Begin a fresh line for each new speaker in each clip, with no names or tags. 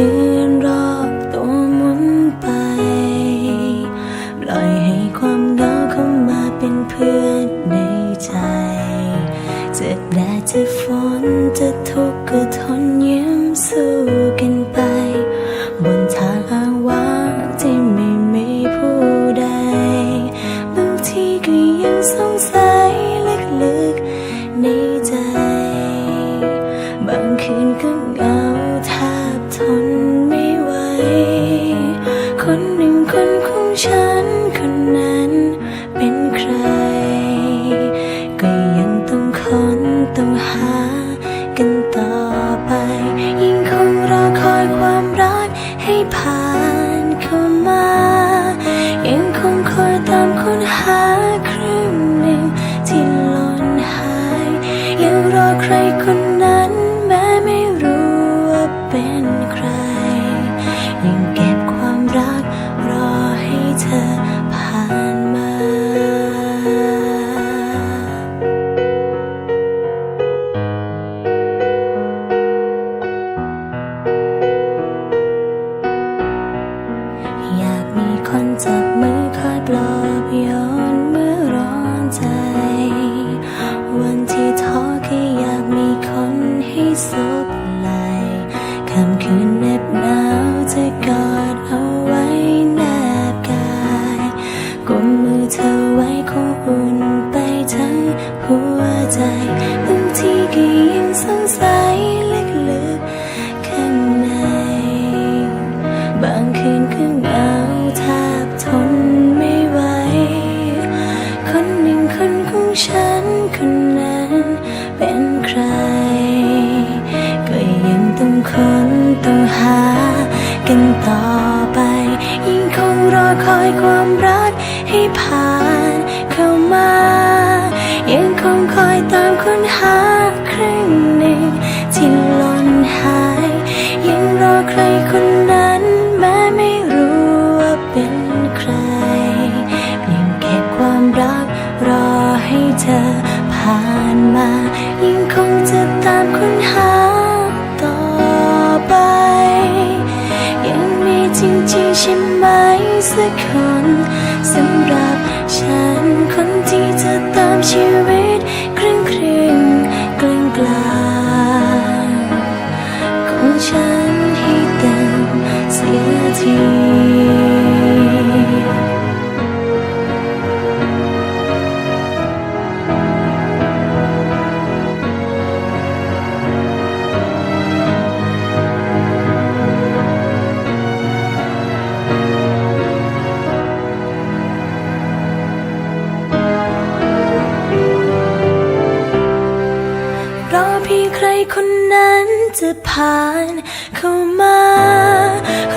คืนรอบตัวหมุนไปปล่อยให้ความเหงาเข้ามาเป็นเพื่อนในใจ จะแดดจะฝนจะทุกข์ก็ทนยิ้มสู้กันไป บนทางอางว้างที่ไม่มีผู้ใด บางทีก็ยังสงสัยและ ผ่านเข้ามา ยังคงคอยตามค้นหาครึ่งหนึ่งที่หล่นหาย ยังรอใครคนนั้นแม้ไม่รู้ว่าเป็นใคร ยังเก็บความรักรอให้เธอ จับมือคอยปลอบย้อนเมื่อร้อนใจ วันที่ท้อแค่อยากมีคนให้สบไหลคำคืนเน็บหนาวจะกอดเอาไว้แนบกายกุมมือเธอไว้คงอุ่น ฉันคนนั้นเป็นใคร ก็ยังต้องค้นต้องหา กันต่อไป ยิ่งคงรอคอยความรักให้ผ่านเข้ามา ยังคงคอยตามค้นหา สักคนสำหรับฉันคนที่จะตามชีวิตครึ่งครึ่งกลางกลางของฉันให้เต็มเสียที คนนั้นจะผ่านเข้ามา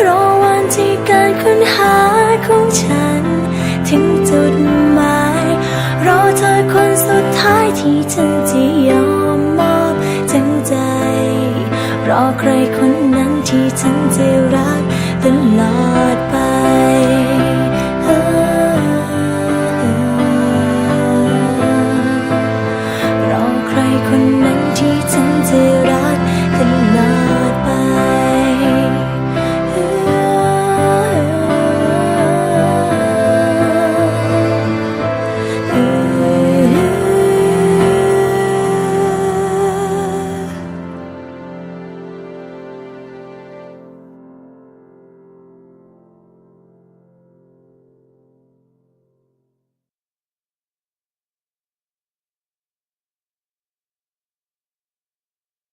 รอวันที่การค้นหาของฉัน ถึงจุดหมาย รอเธอคนสุดท้ายที่ฉันจะยอมมอบทั้งใจ รอใครคนนั้นที่ฉันจะรักตลอด